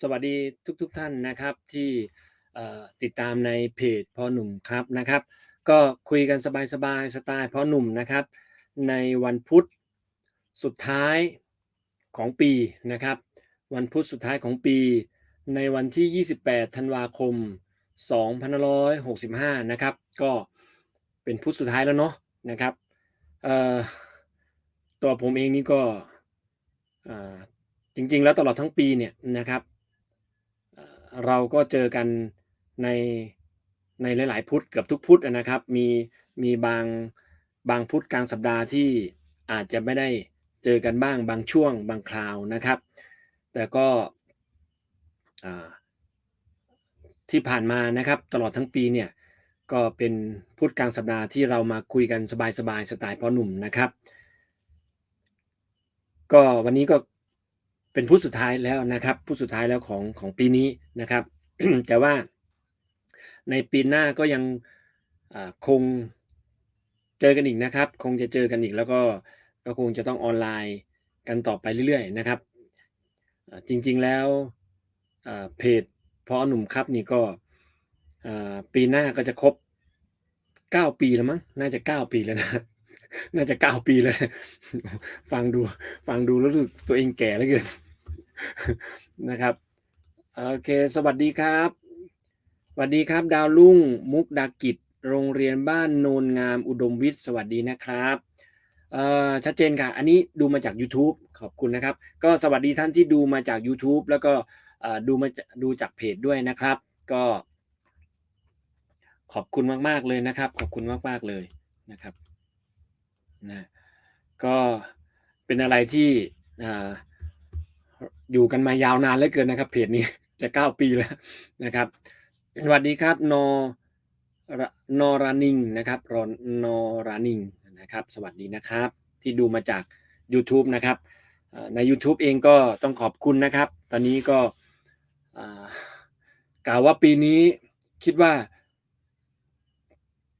สวัสดีทุกๆทท่านนะครับที่ติดตามในเพจพ่อหนุ่มครับนะครับ ก็คุยกันสบายๆสไตล์พ่อหนุ่มนะครับ ในวันพุธสุดท้ายของปีนะครับ วันพุธสุดท้ายของปี ในวันที่ 28 ธันวาคม 2565 นะครับ ก็เป็นพุธสุดท้ายแล้วเนาะนะครับตัวผมเองนี่ก็จริงๆ แล้วตลอดทั้งปีเนี่ยนะครับ เราก็เจอกันในในหลายๆพุธเกือบทุกพุธนะครับ มีมีบางบางพุธกลางสัปดาห์ที่อาจจะไม่ได้เจอกันบ้างบางช่วงบางคราวนะครับ แต่ก็ที่ผ่านมานะครับตลอดทั้งปีเนี่ยก็เป็นพุธกลางสัปดาห์ที่เรามาคุยกันสบายๆสไตล์พ่อหนุ่มนะครับ ก็วันนี้ก็ เป็นพุธสุดท้ายแล้วนะครับพุธสุดท้ายแล้วของของปีนี้นะครับ แต่ว่าในปีหน้าก็ยังคงเจอกันอีกนะครับ คงจะเจอกันอีกแล้วก็ก็คงจะต้องออนไลน์กันต่อไปเรื่อยๆนะครับ จริงๆแล้วเพจพอหนุ่มครับนี่ก็ปีหน้าก็จะครบเก้าปีแล้วมั้งน่าจะเก้าปีแล้วนะ น่าจะเก้าปีเลย ฟังดู ฟังดูแล้วรู้สึกตัวเองแก่เลือเกินนะครับ โอเค สวัสดีครับ สวัสดีครับ ดาวรุ่ง มุกดากิจ โรงเรียนบ้านโนนงามอุดมวิทย์ สวัสดีนะครับอ่อชัดเจนค่ะ อันนี้ดูมาจาก YouTube ขอบคุณนะครับ ก็สวัสดีท่านที่ดูมาจาก YouTube แล้วก็อ่อดูมาจากดูจากเพจด้วยนะครับ ก็ ขอบคุณมาก ๆ เลยนะครับ ขอบคุณมาก ๆ เลยนะครับ นะก็เป็นอะไรที่ออยู่กันมายาวนานเหลือเกินนะครับ เพจนี้จะเก้าปีแล้วนะครับ สวัสดีครับนอรนอรานิงนะครับรอนอรานิงนะครับ สวัสดีนะครับ ที่ดูมาจาก YouTube นะครับใน YouTube เองก็ต้องขอบคุณนะครับ ตอนนี้ก็กล่าวว่าปีนี้คิดว่า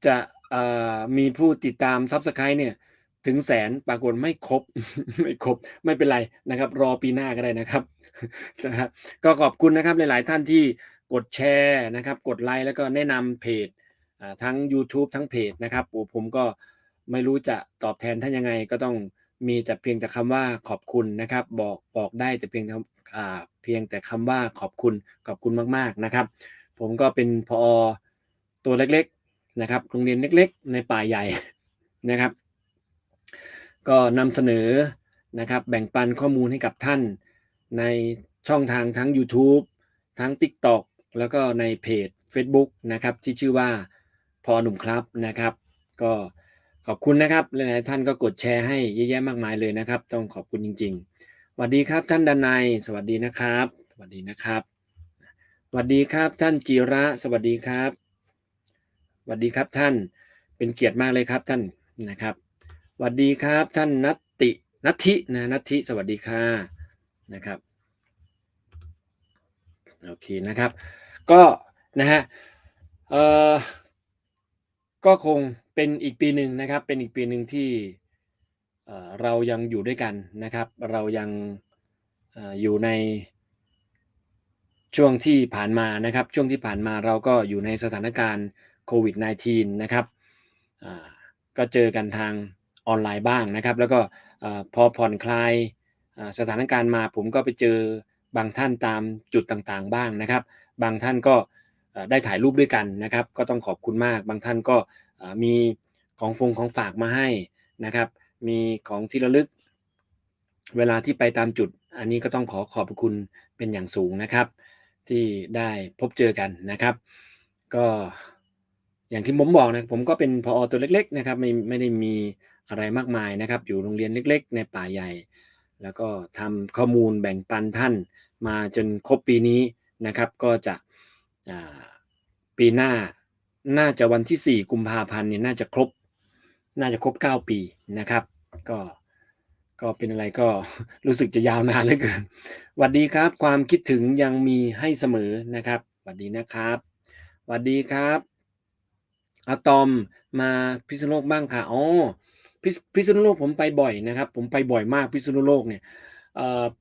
จะมีผู้ติดตาม Subscribe เนี่ย ถึงแสนปรากฏไม่ครบ ไม่ครบไม่เป็นไรนะครับ รอปีหน้าก็ได้นะครับนะครับก็ขอบคุณนะครับหลาย ๆ ท่านที่กดแชร์นะครับ กดไลค์แล้วก็แนะนำเพจทั้ง YouTube ทั้งเพจนะครับผมก็ไม่รู้จะตอบแทนท่านยังไง ก็ต้องมีแต่เพียงแต่คำว่าขอบคุณนะครับ บอกบอกได้แต่เพียงเพียงแต่คำว่าขอบคุณขอบคุณมาก ๆ นะครับ ผมก็เป็นพอตัวเล็ก ๆ นะครับโรงเรียนเล็ก ๆ ในป่าใหญ่นะครับ ก็นำเสนอนะครับแบ่งปันข้อมูลให้กับท่าน ในช่องทางทั้ง YouTube ทั้ง TikTok แล้วก็ในเพจ Facebook นะครับที่ชื่อว่าพอหนุ่มครับนะครับ ก็ขอบคุณนะครับหลายๆท่านก็กดแชร์ให้เยอะแยะมากมายเลยนะครับ ต้องขอบคุณจริงๆสวัสดีครับท่านดานายสวัสดีนะครับ สวัสดีนะครับสวัสดีครับท่านจิระสวัสดีครับสวัสดีครับท่านเป็นเกียรติมากเลยครับท่านนะครับ วัสดีครับท่านนัตตินัทธินะนัทธิสวัสดีค่ะนะครับโอเคนะครับ ก็นะฮะเอ่อก็คงเป็นอีกปีหนึ่งนะครับ เป็นอีกปีหนึ่งที่เอ่อเรายังอยู่ด้วยกันนะครับ เรายังออยู่ในช่วงที่ผ่านมานะครับ ช่วงที่ผ่านมาเราก็อยู่ในสถานการณ์โควิด -19 นะครับก็เจอกันทาง ออนไลน์บ้างนะครับ แล้วก็พอผ่อนคลายสถานการณ์มาผมก็ไปเจอบางท่านตามจุดต่างๆบ้างนะครับ บางท่านก็ได้ถ่ายรูปด้วยกันนะครับ ก็ต้องขอบคุณมาก บางท่านก็มีของฟงของฝากมาให้นะครับ มีของที่ระลึก เวลาที่ไปตามจุด อันนี้ก็ต้องขอขอบคุณเป็นอย่างสูงนะครับ ที่ได้พบเจอกันนะครับ ก็อย่างที่ผมบอกนะผมก็เป็นพอตัวเล็ก ๆ นะครับ ไม่ไม่ได้มี อะไรมากมายนะครับ อยู่โรงเรียนเล็ก ๆ ในป่าใหญ่ แล้วก็ทำข้อมูลแบ่งปันท่านมาจนครบปีนี้นะครับ ก็จะปีหน้าน่าจะวันที่ 4 กุมภาพันธ์เนี่ยน่าจะครบ น่าจะครบ 9 ปีนะครับ ก็ก็เป็นอะไรก็รู้สึกจะยาวนานเหลือเกินสวัสดีครับ ความคิดถึงยังมีให้เสมอนะครับสวัสดีนะครับสวัสดีครับอะตอมมาพิษณุโลกบ้างค่ะอ๋อ พิษณุโลกผมไปบ่อยนะครับ ผมไปบ่อยมากพิษณุโลกเนี่ย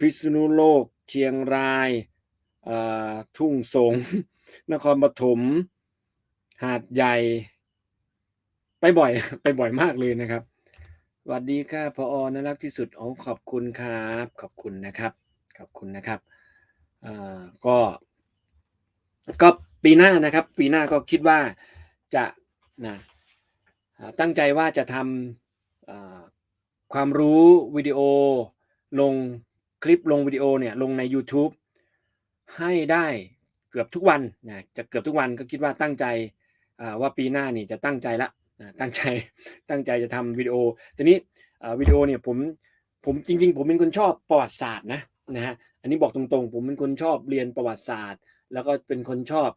พิษณุโลก เชียงรายทุ่งสงนครปฐมหาดใหญ่ ไปบ่อย ไปบ่อยมากเลยนะครับสวัสดีค่ะพออน่ารักที่สุดอ๋อขอบคุณครับ ขอบคุณนะครับ ขอบคุณนะครับก็ก็ปีหน้านะครับ ปีหน้าก็คิดว่าจะนะตั้งใจว่าจะทำ ความรู้วิดีโอลงคลิปลงวิดีโอเนี่ยลงใน YouTube ให้ได้เกือบทุกวันนะจะเกือบทุกวันก็คิดว่าตั้งใจว่าปีหน้านี่จะตั้งใจละตั้งใจตั้งใจจะทำวิดีโอทีนี้วิดีโอเนี่ยผมผมจริง ๆ ผมเป็นคนชอบประวัติศาสตร์นะนะฮะอันนี้บอกตรงๆ ผมเป็นคนชอบเรียนประวัติศาสตร์ แล้วก็เป็นคนชอบ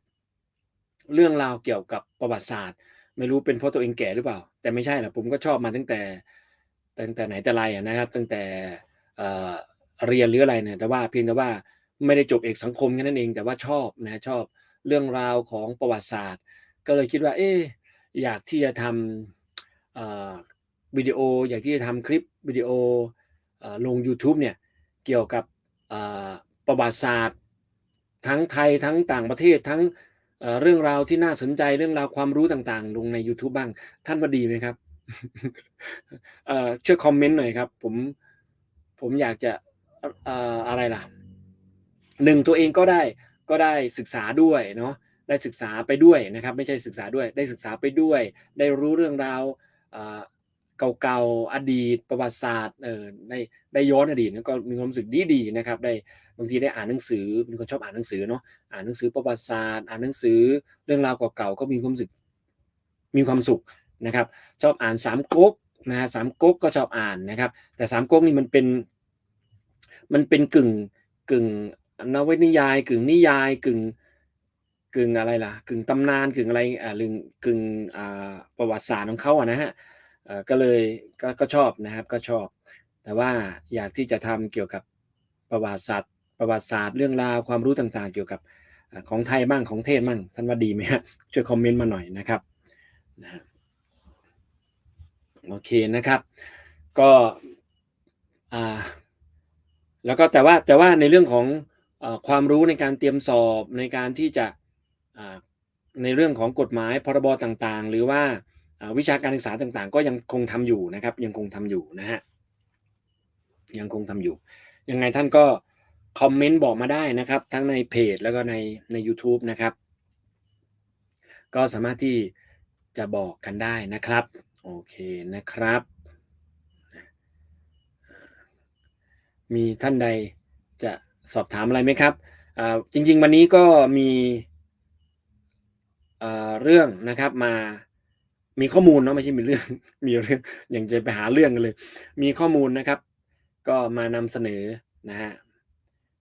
เรื่องราวเกี่ยวกับประวัติศาสตร์ ไม่รู้เป็นเพราะตัวเองแก่หรือเปล่า แต่ไม่ใช่หรอกผมก็ชอบมาตั้งแต่ตั้งแต่ไหนแต่ไรนะครับ ตั้งแต่เรียนหรืออะไรเนี่ยแต่ว่าเพียงแต่ว่าไม่ได้จบเอกสังคมแค่นั้นเอง แต่ว่าชอบนะชอบเรื่องราวของประวัติศาสตร์ ก็เลยคิดว่า เอ๊อยากที่จะทำวิดีโอ อยากที่จะทำคลิปวิดีโอลง YouTube เนี่ยเกี่ยวกับประวัติศาสตร์ ทั้งไทยทั้งต่างประเทศทั้ง เรื่องราวที่น่าสนใจเรื่องราวความรู้ต่างๆ ลงใน YouTube บ้าง ท่านว่าดีไหมครับช่วยคอมเมนต์หน่อยครับ ผมผมอยากจะอ่ออะไรล่ะหนึ่งตัวเองก็ได้ก็ได้ศึกษาด้วยเนาะได้ศึกษาไปด้วยนะครับ ไม่ใช่ศึกษาด้วย ได้ศึกษาไปด้วย ได้รู้เรื่องราว เก่าๆอดีตประวัติศาสตร์เออได้ได้ย้อนอดีตแล้วก็มีความรู้สึกดีๆนะครับได้บางทีได้อ่านหนังสือเป็นคนชอบอ่านหนังสือเนาะอ่านหนังสือประวัติศาสตร์ อ่านหนังสือเรื่องราวเก่าๆก็มีความรู้สึกมีความสุขนะครับ ชอบอ่านสามก๊กนะฮะสามก๊กก็ชอบอ่านนะครับ แต่สามก๊กนี่มันเป็นมันเป็นกึ่งกึ่งนวนิยาย กึ่งนิยายกึ่งกึ่งอะไรล่ะ กึ่งตำนานกึ่งอะไรอ่าลึงกึ่งอ่าประวัติศาสตร์ของเขาอะนะฮะ ก็เลยก็ก็ชอบนะครับก็ชอบ แต่ว่าอยากที่จะทำเกี่ยวกับประวัติศาสตร์ ประวัติศาสตร์เรื่องราวความรู้ต่างๆ เกี่ยวกับอของไทยบ้างของเทศบ้างท่านว่าดีไหมฮะช่วยคอมเมนต์มาหน่อยนะครับนะโอเคนะครับ ก็อ่าแล้วก็แต่ว่าแต่ว่าในเรื่องของอความรู้ในการเตรียมสอบในการที่จะในเรื่องของกฎหมายพรบต่างๆ หรือว่าอ่า วิชาการศึกษาต่างๆ ก็ยังคงทำอยู่นะครับ ยังคงทำอยู่นะฮะยังคงทำอยู่ ยังไงท่านก็คอมเมนต์บอกมาได้นะครับ ทั้งในเพจแล้วก็ในใน u t u b e นะครับ ก็สามารถที่จะบอกกันได้นะครับ โอเคนะครับ มีท่านใดจะสอบถามอะไรไหมครับจริงๆวันนี้ก็มีเรื่องนะครับมา มีข้อมูลเนาะไม่ใช่มีเรื่องมีเรื่องอย่างจะไปหาเรื่องกันเลย มีข้อมูลนะครับ ก็มานำเสนอนะฮะ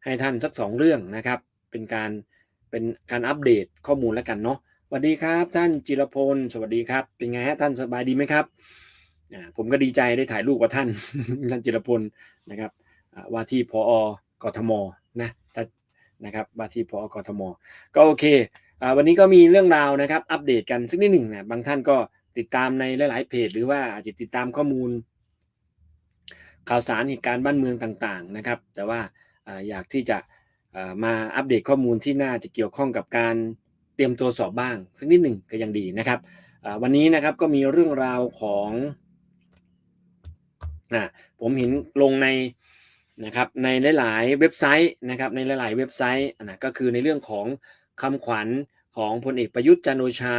ให้ท่านสักสองเรื่องนะครับ เป็นการเป็นการอัปเดตข้อมูลแล้วกันเนาะสวัสดีครับ ท่านจิรพลสวัสดีครับ เป็นไงฮะท่านสบายดีไหมครับอ่าผมก็ดีใจได้ถ่ายรูปกับท่านท่านจิรพลนะครับว่าที่พอกทมนะนะครับว่าที่พอกทมก็โอเคอ่าวันนี้ก็มีเรื่องราวนะครับ อัปเดตกันสักนิดหนึ่งนะบางท่านก็ ติดตามในหลาย ๆ เพจ หรือว่าอาจจะติดตามข้อมูล ข่าวสารเหตุการณ์บ้านเมืองต่าง ๆ นะครับ แต่ว่าอยากที่จะมาอัปเดตข้อมูลที่น่าจะเกี่ยวข้องกับการเตรียมตัวสอบบ้างสักนิดหนึ่งก็ยังดีนะครับวันนี้นะครับก็มีเรื่องราวของอผมเห็นลงในนะครับในหลาย ๆ เว็บไซต์นะครับในหลาย ๆ เว็บไซต์นะก็คือในเรื่องของคำขวัญของพลเอกประยุทธ์จันโอชา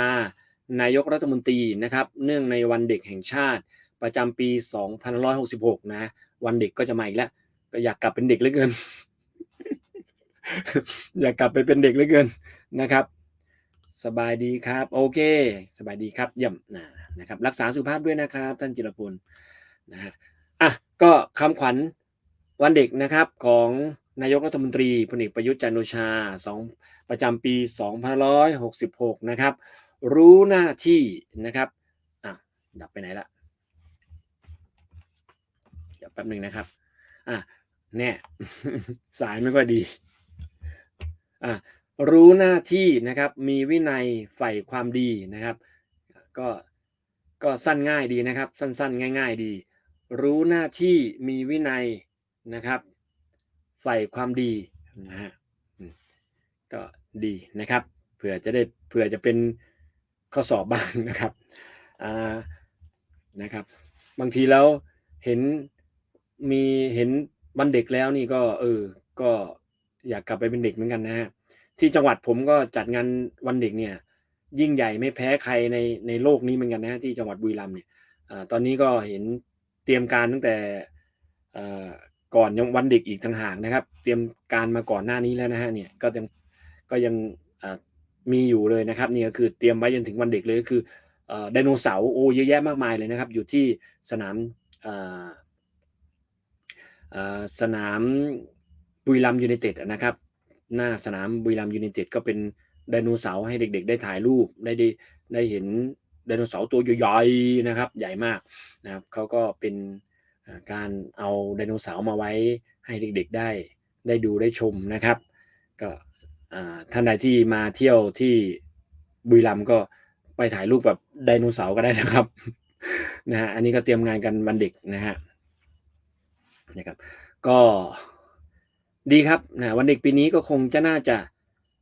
นายกรัฐมนตรีนะครับ เนื่องในวันเด็กแห่งชาติ ประจำปี 2566 นะ วันเด็กก็จะมาอีกแล้ว ก็อยากกลับเป็นเด็กเหลือเกิน อยากกลับไปเป็นเด็กเหลือเกินนะครับ สบายดีครับ โอเค สบายดีครับเยี่ยมนะนะครับ รักษาสุขภาพด้วยนะครับ ท่านจิรพลนะฮะอะก็คำขวัญวันเด็กนะครับของนายกรัฐมนตรีพลเอกประยุทธ์จันทร์โอชาสองประจำปี 2566 นะครับ รู้หน้าที่นะครับอะดับไปไหนละเดี๋ยวแป๊บหนึ่งนะครับอะแน่สายไม่ค่อยดีอะรู้หน้าที่นะครับ มีวินัยใฝ่ความดีนะครับ ก็ก็สั้นง่ายดีนะครับ สั้นๆ ง่าย ๆ ดี รู้หน้าที่มีวินัยนะครับใฝ่ความดีนะฮะก็ดีนะครับเผื่อจะได้เผื่อจะเป็น ข้อสอบบ้างนะครับนะครับ บางทีแล้วเห็นมีเห็นวันเด็กแล้วนี่ก็เออ ก็อยากกลับไปเป็นเด็กเหมือนกันนะฮะที่จังหวัดผมก็จัดงานวันเด็กเนี่ย ยิ่งใหญ่ไม่แพ้ใครในในโลกนี้เหมือนกันนะฮะที่จังหวัดบุรีรัมย์เนี่ยอตอนนี้ก็เห็นเตรียมการตั้งแต่ก่อนยังวันเด็กอีกต่างหากนะครับ เตรียมการมาก่อนหน้านี้แล้วนะฮะเนี่ยก็ยังก็ยังอ มีอยู่เลยนะครับนี่ก็คือเตรียมไว้จนถึงวันเด็กเลยก็คือไดโนเสาร์โอ้เยอะแยะมากมายเลยนะครับ อยู่ที่สนามสนามบุรีรัมยูไนเต็ดนะครับ หน้าสนามบุรีรัมยูไนเต็ดก็เป็นไดโนเสาร์ให้เด็กๆ ได้ถ่ายรูปได้ได้ได้เห็นไดโนเสาร์ตัวใหญ่ๆนะครับ ใหญ่มากนะครับเขาก็เป็นการเอาไดโนเสาร์มาไว้ให้เด็กๆได้ได้ดูได้ชมนะครับ ก็ ท่านใดที่มาเที่ยวที่บุรีรัมย์ก็ไปถ่ายรูปแบบไดโนเสาร์ก็ได้นะครับนะฮะอันนี้ก็เตรียมงานกันวันเด็กนะฮะนะครับ ก็ดีครับนะวันเด็กปีนี้ก็คงจะน่าจะ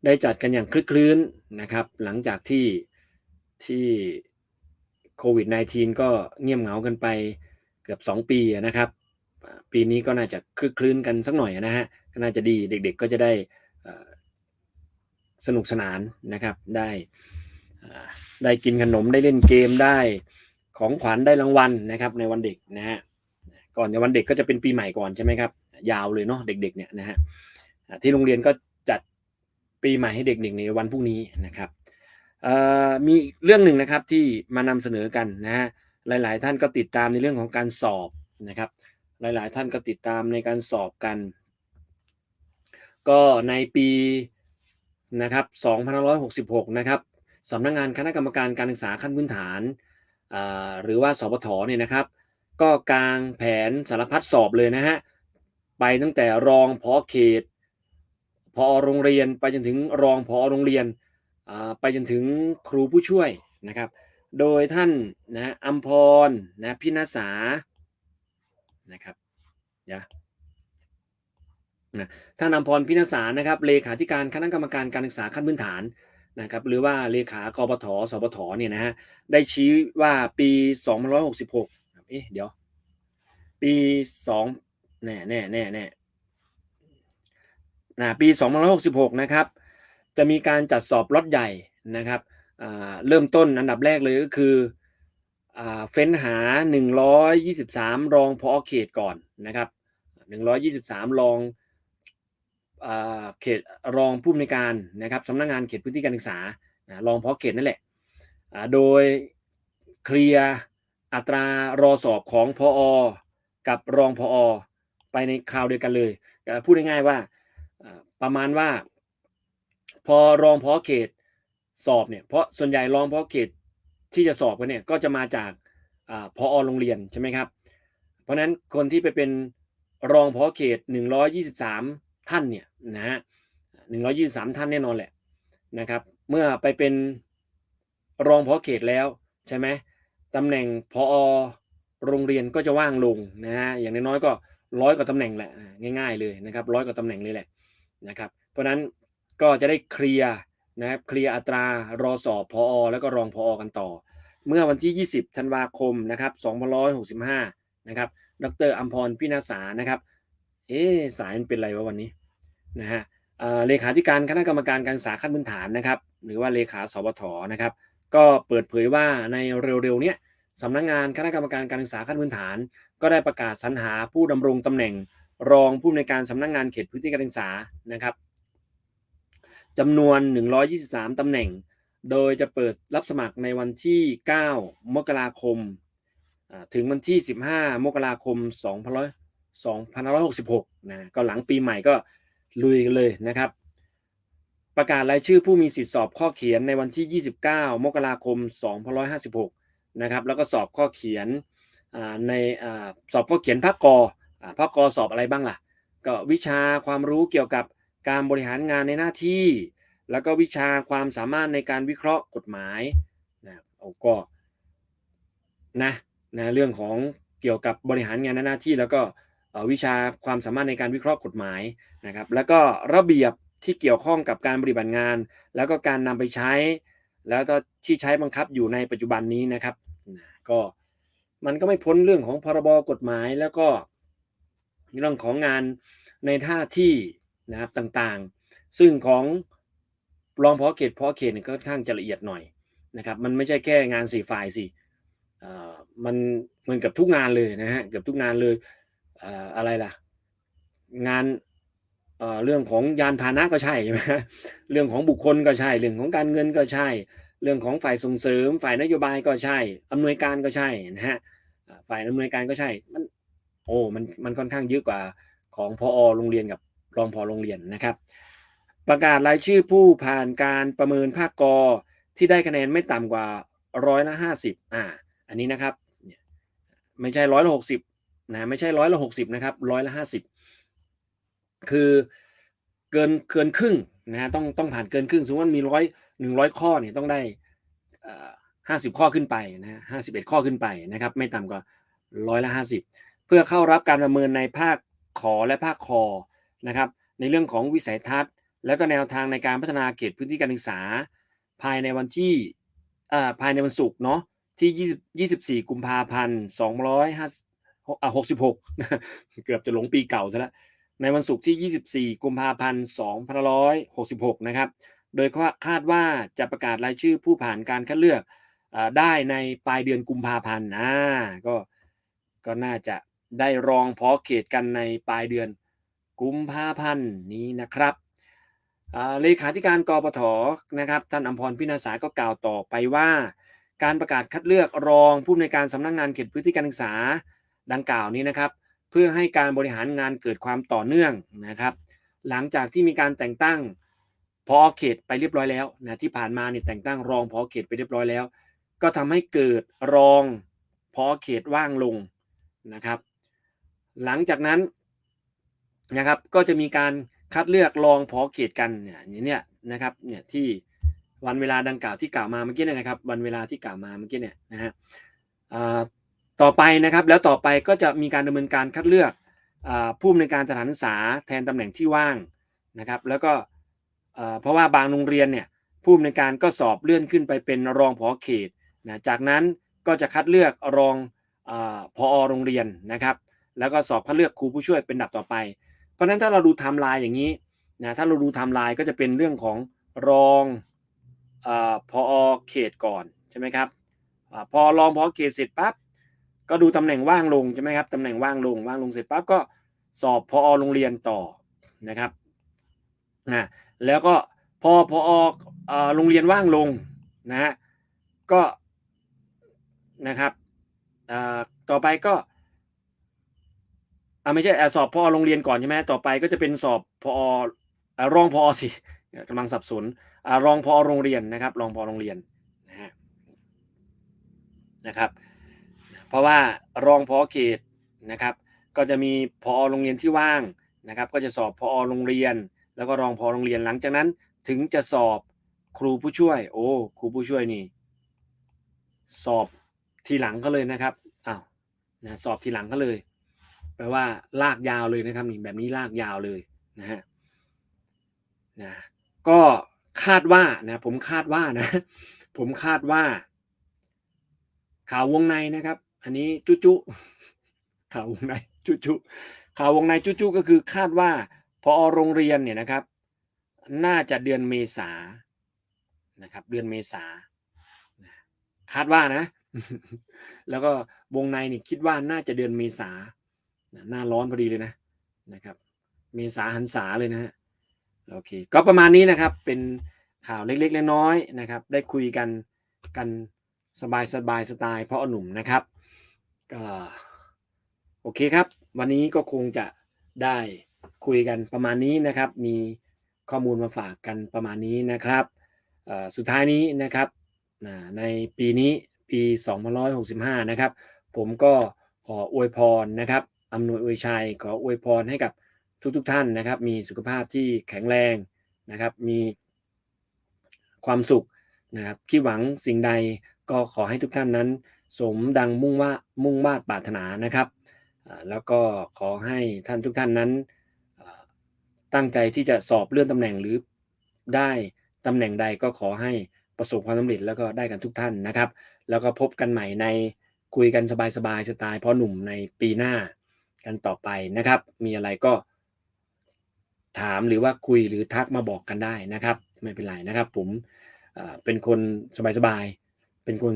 ได้จัดกันอย่างคลึกคลื้นนะครับ หลังจากที่ที่โควิด -19 ก็เงียบเหงากันไปเกือบ 2 ปีนะครับ ปีนี้ก็น่าจะคลึกคลื้นกันสักหน่อยนะฮะก็น่าจะดีเด็กๆก็จะได้อ่อ สนุกสนานนะครับ ได้ได้กินขนมได้เล่นเกมได้ของขวัญได้รางวัลนะครับ ในวันเด็กนะฮะก่อนในวันเด็กก็จะเป็นปีใหม่ก่อนใช่ไหมครับ ยาวเลยเนาะเด็ก ๆ เนี่ยนะฮะที่โรงเรียนก็จัดปีใหม่ให้เด็กๆในวันพรุ่งนี้นะครับมีเรื่องหนึ่งนะครับที่มานำเสนอกันนะฮะหลาย ๆ ท่านก็ติดตามในเรื่องของการสอบนะครับ หลาย ๆ ท่านก็ติดตามในการสอบกัน ก็ในปี นะครับ2566 นะครับสำนักงานคณะกรรมการการศึกษาขั้นพื้นฐานหรือว่าสปทเนี่ยนะครับ ก็กางแผนสารพัดสอบเลยนะฮะไปตั้งแต่รองพอเขตพอโรงเรียนไปจนถึงรองพอโรงเรียนไปจนถึงครูผู้ช่วยนะครับ โดยท่านนะอัมพรนะพินาสานะครับเดี๋ยว นะท่านอัมพรพินาสานะครับเลขาธิการคณะกรรมการการศึกษาขั้นพื้นฐานนะครับหรือว่าเลขากปทสปทเนี่ยนะฮะได้ชี้ว่าปี2566เอ๊ะเดี๋ยว ปีสองแน่แน่แน่แน่นะปี2566นะครับจะมีการจัดสอบล็อตใหญ่นะครับเริ่มต้นอันดับแรกเลยก็คืออเฟ้นหา 123 รองพอเขตก่อนนะครับ123 รองอ่า เขตรองผู้อำนวยการนะครับสำนักงานเขตพื้นที่การศึกษารองพอเขตนั่นแหละโดยเคลียร์อัตรารอสอบของพออกับรองพออไปในคราวเดียวกันเลย พูดง่ายๆว่าประมาณว่า พอรองพอเขตสอบเนี่ยเพราะส่วนใหญ่รองพอเขตที่จะสอบกันเนี่ยก็จะมาจากอพอโรงเรียนใช่ไหมครับ เพราะฉะนั้นคนที่ไปเป็นรองพอเขต 123 ท่านเนี่ยนะฮะ123ท่านแน่นอนแหละนะครับ เมื่อไปเป็นรองพอเขตแล้วใช่ไหมตำแหน่งพอโรงเรียนก็จะว่างลงนะฮะอย่างน้อยๆก็ร้อยกว่าตำแหน่งแหละง่ายๆเลยนะครับร้อยกว่าตำแหน่งเลยแหละนะครับ เพราะนั้นก็จะได้เคลียร์นะครับเคลียร์อัตรารอสอบพอแล้วก็รองพอกันต่อ เมื่อวันที่ 20 ธันวาคมนะครับ2565 นะครับ ดรอัมพรพินาสานะครับ เอ๊ะสายมันเป็นไรวะวันนี้ นะฮะเเลขาธิการคณะกรรมการการศึกษาขั้นพื้นฐานนะครับ หรือว่าเลขาสปทนะครับ ก็เปิดเผยว่าในเร็วๆเนี้ยสำนักงานคณะกรรมการการศึกษาขั้นพื้นฐาน ก็ได้ประกาศสรรหาผู้ดำรงตำแหน่งรองผู้อำนวยการสำนักงานเขตพื้นที่การศึกษานะครับจำนวน 123 ตำแหน่ง โดยจะเปิดรับสมัครในวันที่ 9 มกราคม ถึงวันที่ 15 มกราคม 2566 นะ ก็หลังปีใหม่ก็ ลุยกันเลยนะครับ ประกาศรายชื่อผู้มีสิทธิสอบข้อเขียนในวันที่ 29 มกราคม 2556 นะครับ แล้วก็สอบข้อเขียนในสอบข้อเขียนภาคกอภาคกสอบอะไรบ้างล่ะ ก็วิชาความรู้เกี่ยวกับการบริหารงานในหน้าที่ แล้วก็วิชาความสามารถในการวิเคราะห์กฎหมายนะเอาก็นะนะเรื่องของเกี่ยวกับบริหารงานในหน้าที่แล้วก็ วิชาความสามารถในการวิเคราะห์กฎหมายนะครับ แล้วก็ระเบียบที่เกี่ยวข้องกับการปฏิบัติงาน แล้วก็การนำไปใช้ แล้วก็ที่ใช้บังคับอยู่ในปัจจุบันนี้นะครับ ก็มันก็ไม่พ้นเรื่องของพรบกฎหมาย แล้วก็เรื่องของงานในท่าที่นะครับต่างๆ ซึ่งของรองพอเขตพอเขตก็ค่อนข้างจะละเอียดหน่อยนะครับ มันไม่ใช่แค่งานสี่ฝ่ายสี่มันมันกับทุกงานเลยนะฮะเกือบทุกงานเลย อะไรล่ะ งานเรื่องของยานพาหนะก็ใช่ใช่ไหมเรื่องของบุคคลก็ใช่ เรื่องของการเงินก็ใช่ เรื่องของฝ่ายส่งเสริม ฝ่ายนโยบายก็ใช่ อำนวยการก็ใช่นะฮะฝ่ายอำนวยการก็ใช่ มันโอ้มันมันค่อนข้างเยอะกว่าของพอโรงเรียนกับรองพอโรงเรียนนะครับ ประกาศรายชื่อผู้ผ่านการประเมินภาคกอที่ได้คะแนนไม่ต่ำกว่าร้อยละห้าสิบอ่า อันนี้นะครับ ไม่ใช่ร้อยละหกสิบ นะไม่ใช่ร้อยละหกสิบนะครับร้อยละห้าสิบคือเกินเกินครึ่งนะต้องต้องผ่านเกินครึ่งสมมติว่ามีร้อยหนึ่งร้อยข้อเนี่ยต้องได้ห้าสิบข้อขึ้นไปนะห้าสิบเอ็ดข้อขึ้นไปนะครับ ไม่ต่ำกว่าร้อยละห้าสิบเพื่อเข้ารับการประเมินในภาคขอและภาคคอนะครับ ในเรื่องของวิสัยทัศน์ แล้วก็แนวทางในการพัฒนาเขตพื้นที่การศึกษา ภายในวันที่อ่าภายในวันศุกร์เนาะที่20 24 กุมภาพันธ์2 5 อ่า66เกือบจะหลงปีเก่าซะแล้วในวันศุกร์ที่ 24 กุมภาพันธ์ 2566 นะครับ โดยคาดว่าจะประกาศรายชื่อผู้ผ่านการคัดเลือกอาได้ในปลายเดือนกุมภาพันธ์อ่าก็ก็น่าจะได้รองพอเขตกันในปลายเดือนกุมภาพันธ์นี้นะครับเลขาธิการกรปทนะครับท่านอมพรพินาศาก็กล่าวต่อไปว่า การประกาศคัดเลือกรองผู้อำนวยการสำนักงงานเขตพื้นที่การศึกษา ดังกล่าวนี้นะครับ เพื่อให้การบริหารงานเกิดความต่อเนื่องนะครับ หลังจากที่มีการแต่งตั้งพอเขตไปเรียบร้อยแล้วนะที่ผ่านมาเนี่ยแต่งตั้งรองพอเขตไปเรียบร้อยแล้ว ก็ทำให้เกิดรองพอเขตว่างลงนะครับ หลังจากนั้นนะครับก็จะมีการคัดเลือกรองพอเขตกันเนี่ยเนี่ยนะครับเนี่ยที่วันเวลาดังกล่าวที่กล่าวมาเมื่อกี้เนี่ยนะครับ วันเวลาที่กล่าวมาเมื่อกี้เนี่ยนะฮะ ต่อไปนะครับแล้วต่อไปก็จะมีการดำเนินการคัดเลือกผู้อำนวยการสถานศึกษาแทนตำแหน่งที่ว่างนะครับ แล้วก็เพราะว่าบางโรงเรียนเนี่ยผู้อำนวยการก็สอบเลื่อนขึ้นไปเป็นรองผอเขตนะจากนั้นก็จะคัดเลือกรองพอโรงเรียนนะครับ แล้วก็สอบคัดเลือกครูผู้ช่วยเป็นดับต่อไป เพราะฉะนั้นถ้าเราดูไทม์ไลน์อย่างนี้นะถ้าเราดูไทม์ไลน์ก็จะเป็นเรื่องของรองพอเขตก่อนใช่ไหมครับอพอรองพอเขตเสร็จปั๊บ ก็ดูตำแหน่งว่างลงใช่ไหมครับตำแหน่งว่างลงว่างลงเสร็จปั๊บก็สอบพอโรงเรียนต่อนะครับนะแล้วก็พอพอโรงเรียนว่างลงนะฮะก็นะครับต่อไปก็อ่าไม่ใช่สอบพอโรงเรียนก่อนใช่ไหมต่อไปก็จะเป็นสอบพอรองพอสิกำลังสับสนรองพอโรงเรียนนะครับ รองพอโรงเรียนนะฮะนะครับ เพราะว่ารองพอเขตนะครับ ก็จะมีพอโรงเรียนที่ว่างนะครับ ก็จะสอบพอโรงเรียน แล้วก็รองพอโรงเรียนหลังจากนั้น ถึงจะสอบครูผู้ช่วย โอ้ครูผู้ช่วยนี่ สอบทีหลังก็เลยนะครับอ้าวนะสอบทีหลังก็เลยแปลว่าลากยาวเลยนะครับนี่แบบนี้ลากยาวเลยนะฮะนะก็คาดว่านะผมคาดว่านะ ผมคาดว่า ข่าววงในนะครับ อันนี้จุจุข่าววงในจุจุข่าววงในจุจุก็คือคาดว่าพอโรงเรียนเนี่ยนะครับ น่าจะเดือนเมษานะครับ เดือนเมษาคาดว่านะ แล้วก็วงในนี่คิดว่าน่าจะเดือนเมษาหน้าร้อนพอดีเลยนะนะครับ เมษาหันษาเลยนะฮะโอเค ก็ประมาณนี้นะครับเป็นข่าวเล็กๆน้อยๆนะครับ ได้คุยกันกันสบายสบายสไตล์เพราะหนุ่มนะครับ ก็โอเคครับ วันนี้ก็คงจะได้คุยกันประมาณนี้นะครับ มีข้อมูลมาฝากกันประมาณนี้นะครับสุดท้ายนี้นะครับในปีนี้ปี2565 นะครับ ผมก็ขออวยพรนะครับอำนวยอวยชัยขออวยพรให้กับทุกๆทท่านนะครับ มีสุขภาพที่แข็งแรงนะครับ มีความสุขนะครับคิดหวังสิ่งใดก็ขอให้ทุกท่านนั้น สมดังมุ่งว่ามุ่งมาดปรารถนานะครับ แล้วก็ขอให้ท่านทุกท่านนั้น ตั้งใจที่จะสอบเลื่อนตำแหน่งหรือได้ตำแหน่งใดก็ขอให้ประสบความสำเร็จแล้วก็ได้กันทุกท่านนะครับ แล้วก็พบกันใหม่ในคุยกันสบายๆสไตล์พ่อหนุ่มในปีหน้ากันต่อไปนะครับ มีอะไรก็ถามหรือว่าคุยหรือทักมาบอกกันได้นะครับ ไม่เป็นไรนะครับ ผมเป็นคนสบายๆเป็นคน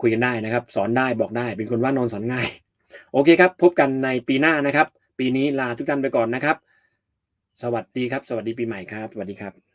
คุยกันได้นะครับ สอนได้บอกได้เป็นคนว่านอนสอนง่าย โอเคครับ พบกันในปีหน้านะครับ ปีนี้ลาทุกท่านไปก่อนนะครับ สวัสดีครับ สวัสดีปีใหม่ครับ สวัสดีครับ